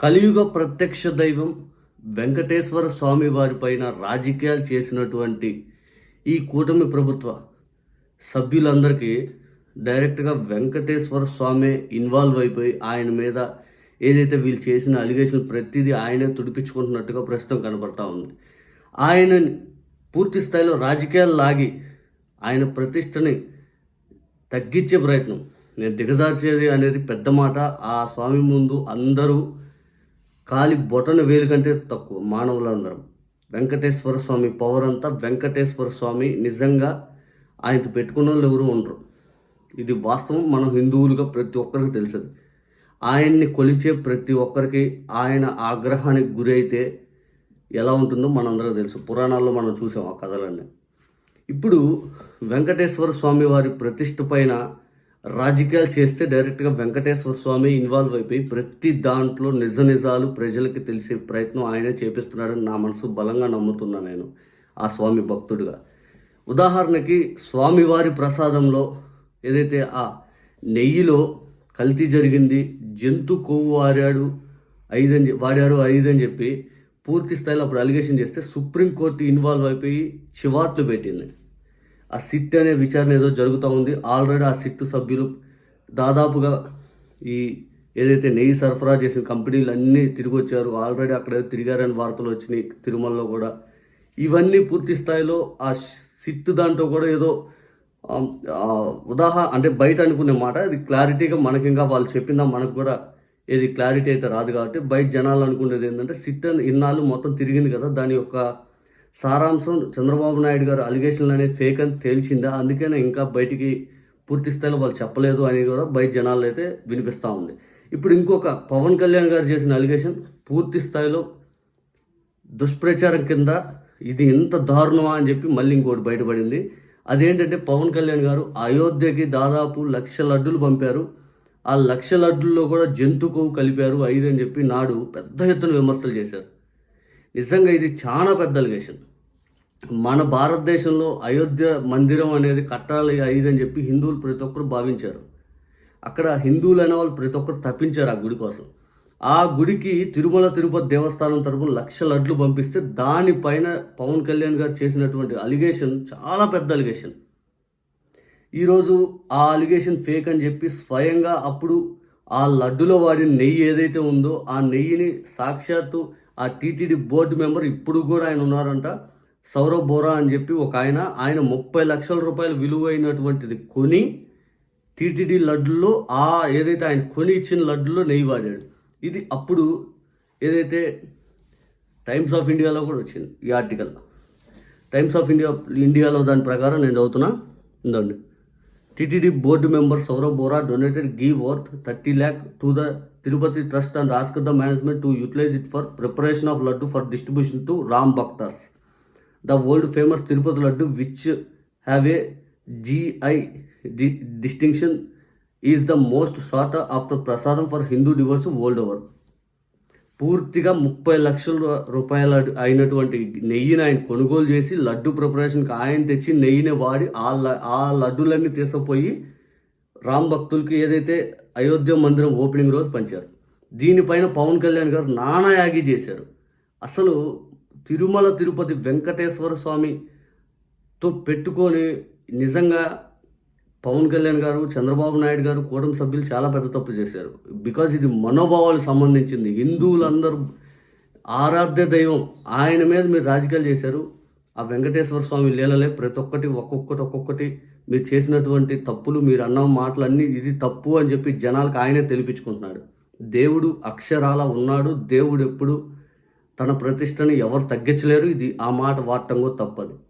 కలియుగ ప్రత్యక్ష దైవం వెంకటేశ్వర స్వామి వారిపైన రాజకీయాలు చేసినటువంటి ఈ కూటమి ప్రభుత్వ సభ్యులందరికీ డైరెక్ట్గా వెంకటేశ్వర స్వామి ఇన్వాల్వ్ అయిపోయి ఆయన మీద ఏదైతే వీళ్ళు చేసిన అలిగేషన్ ప్రతిదీ ఆయనే తుడిపించుకుంటున్నట్టుగా ప్రస్తుతం కనబడతా ఉంది. ఆయనని పూర్తి స్థాయిలో రాజకీయాలు లాగి ఆయన ప్రతిష్టని తగ్గించే ప్రయత్నం. నేను దిగజార్చేది అనేది పెద్ద మాట. ఆ స్వామి ముందు అందరూ కాలి బొటన వేలు కంటే తక్కువ మానవులందరం. వెంకటేశ్వర స్వామి పవర్ అంతా వెంకటేశ్వర స్వామి నిజంగా ఆయనతో పెట్టుకున్న వాళ్ళు ఎవరు ఉండరు. ఇది వాస్తవం మనం హిందువులుగా ప్రతి ఒక్కరికి తెలుసది. ఆయన్ని కొలిచే ప్రతి ఒక్కరికి ఆయన ఆగ్రహానికి గురైతే ఎలా ఉంటుందో మనందరూ తెలుసు. పురాణాల్లో మనం చూసాం ఆ కథలన్నీ. ఇప్పుడు వెంకటేశ్వర స్వామి వారి ప్రతిష్ఠ పైన రాజకీయాలు చేస్తే డైరెక్ట్గా వెంకటేశ్వర స్వామి ఇన్వాల్వ్ అయిపోయి ప్రతి దాంట్లో నిజ నిజాలు ప్రజలకి తెలిసే ప్రయత్నం ఆయనే చేపిస్తున్నాడని నా మనసు బలంగా నమ్ముతున్నా నేను ఆ స్వామి భక్తుడిగా. ఉదాహరణకి స్వామివారి ప్రసాదంలో ఏదైతే ఆ నెయ్యిలో కల్తీ జరిగింది జంతు కొవ్వు వాడాడు ఐదని వాడారు ఐదని చెప్పి పూర్తి స్థాయిలో అప్పుడు అలిగేషన్ చేస్తే సుప్రీంకోర్టు ఇన్వాల్వ్ అయిపోయి చివాట్లు పెట్టింది. ఆ సిట్ అనే విచారణ ఏదో జరుగుతూ ఉంది. ఆల్రెడీ ఆ సిట్ సభ్యులు దాదాపుగా ఈ ఏదైతే నెయ్యి సరఫరా చేసిన కంపెనీలు అన్నీ తిరిగి వచ్చారు ఆల్రెడీ అక్కడ తిరిగారని వార్తలు వచ్చినాయి తిరుమలలో కూడా. ఇవన్నీ పూర్తి స్థాయిలో ఆ సిట్ దాంట్లో కూడా ఏదో ఉదాహరణ అంటే బయట అనుకునే మాట అది క్లారిటీగా మనకి ఇంకా వాళ్ళు చెప్పిందా మనకు కూడా ఏది క్లారిటీ అయితే రాదు కాబట్టి బయట జనాలు అనుకునేది ఏంటంటే సిట్ అని ఇన్నాళ్ళు మొత్తం తిరిగింది కదా దాని యొక్క సారాంశం చంద్రబాబు నాయుడు గారు అలిగేషన్లు అనేది ఫేక్ అని తేల్చిందా? అందుకనే ఇంకా బయటికి పూర్తి స్థాయిలో వాళ్ళు చెప్పలేదు అని కూడా బయట జనాలు అయితే వినిపిస్తూ ఉంది. ఇప్పుడు ఇంకొక పవన్ కళ్యాణ్ గారు చేసిన అలిగేషన్ పూర్తి స్థాయిలో దుష్ప్రచారం కింద ఇది ఇంత దారుణమా అని చెప్పి మళ్ళీ ఇంకోటి బయటపడింది. అదేంటంటే పవన్ కళ్యాణ్ గారు అయోధ్యకి దాదాపు లక్ష లడ్డులు పంపారు. ఆ లక్ష లడ్డుల్లో కూడా జంతు కొవ్వు కలిపారు ఐదు అని చెప్పి నాడు పెద్ద ఎత్తున విమర్శలు చేశారు. నిజంగా ఇది చాలా పెద్ద అలిగేషన్ మన భారతదేశంలో అయోధ్య మందిరం అనేది కట్టాలి ఇది అని చెప్పి హిందువులు ప్రతి ఒక్కరు భావించారు. అక్కడ హిందువులు అనే వాళ్ళు ప్రతి ఒక్కరు తప్పించారు ఆ గుడి కోసం. ఆ గుడికి తిరుమల తిరుపతి దేవస్థానం తరపున లక్ష లడ్లు పంపిస్తే దానిపైన పవన్ కళ్యాణ్ గారు చేసినటువంటి అలిగేషన్ చాలా పెద్ద అలిగేషన్ ఈరోజు ఆ అలిగేషన్ ఫేక్ అని చెప్పి స్వయంగా అప్పుడు ఆ లడ్డులో వాడిన నెయ్యి ఏదైతే ఉందో ఆ నెయ్యిని సాక్షాత్తు ఆ టీటీడీ బోర్డు మెంబర్ ఇప్పుడు కూడా ఆయన ఉన్నారంట. సౌరవ్ బోరా అని చెప్పి ఒక ఆయన ఆయన ముప్పై లక్షల రూపాయలు విలువైనటువంటిది కొని టీటీడీ లడ్డులో ఆ ఏదైతే ఆయన కొని ఇచ్చిన లడ్డులో నెయ్యి వాడాడు. ఇది అప్పుడు ఏదైతే టైమ్స్ ఆఫ్ ఇండియాలో కూడా వచ్చింది ఈ ఆర్టికల్. టైమ్స్ ఆఫ్ ఇండియా ఇండియాలో దాని ప్రకారం నేను చదువుతున్నా. ఉందండి TTD board member Saurav Bora donated give worth thirty lakh to the Tirupati trust and ask the management to utilise it for preparation of laddu for distribution to Ram bhaktas the world famous Tirupati laddu which have a GI distinction is the most sort of the prasadam for Hindu devotees world over పూర్తిగా ముప్పై లక్షల రూపాయల అయినటువంటి నెయ్యిని ఆయన కొనుగోలు చేసి లడ్డు ప్రిపరేషన్కి ఆయన తెచ్చి నెయ్యిని వాడి ఆ ల- ఆ లడ్డులన్నీ తీసుకుపోయి రామ్ భక్తులకి ఏదైతే అయోధ్య మందిరం ఓపెనింగ్ రోజు పంచారు. దీనిపైన పవన్ కళ్యాణ్ గారు నానాయాగి చేశారు. అసలు తిరుమల తిరుపతి వెంకటేశ్వర స్వామితో పెట్టుకొని నిజంగా పవన్ కళ్యాణ్ గారు చంద్రబాబు నాయుడు గారు కూటమి సభ్యులు చాలా పెద్ద తప్పు చేశారు. బికాజ్ ఇది మనోభావాలకు సంబంధించింది. హిందువులందరూ ఆరాధ్య దైవం. ఆయన మీద మీరు రాజకీయాలు చేశారు. ఆ వెంకటేశ్వర స్వామి లీలలే ప్రతి ఒక్కటి ఒక్కొక్కటి ఒక్కొక్కటి మీరు చేసినటువంటి తప్పులు మీరు అన్న మాటలన్నీ ఇది తప్పు అని చెప్పి జనాలకు ఆయనే తెలిపించుకుంటున్నాడు. దేవుడు అక్షరాల ఉన్నాడు. దేవుడు ఎప్పుడు తన ప్రతిష్టని ఎవరు తగ్గించలేరు. ఇది ఆ మాట వాడటం తప్పదు.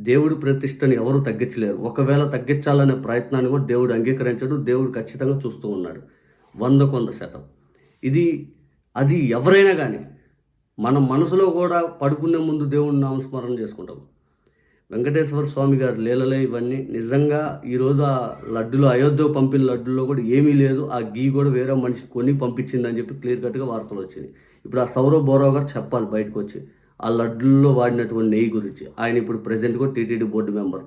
దేవుడి ప్రతిష్టని ఎవరు తగ్గించలేరు. ఒకవేళ తగ్గించాలనే ప్రయత్నాన్ని కూడా దేవుడు అంగీకరించడు. దేవుడు ఖచ్చితంగా చూస్తూ ఉన్నాడు. వంద కొంద శాతం. ఇది అది ఎవరైనా కానీ మన మనసులో కూడా పడుకునే ముందు దేవుడిని నామస్మరణ చేసుకుంటాం వెంకటేశ్వర స్వామి గారు లీలలే ఇవన్నీ. నిజంగా ఈరోజు ఆ లడ్డులో అయోధ్య పంపిన లడ్డులో కూడా ఏమీ లేదు. ఆ గీ కూడా వేరే మనిషి కొని పంపించిందని చెప్పి క్లియర్ కట్గా వార్తలు వచ్చినాయి. ఇప్పుడు ఆ సౌరవ్ బోరావు గారు చెప్పాలి బయటకు వచ్చి. ఆ లడ్డుల్లో వాడినటువంటి నెయ్యి గురించి. ఆయన ఇప్పుడు ప్రెసెంట్ కూడా టీటీడీ బోర్డు మెంబర్.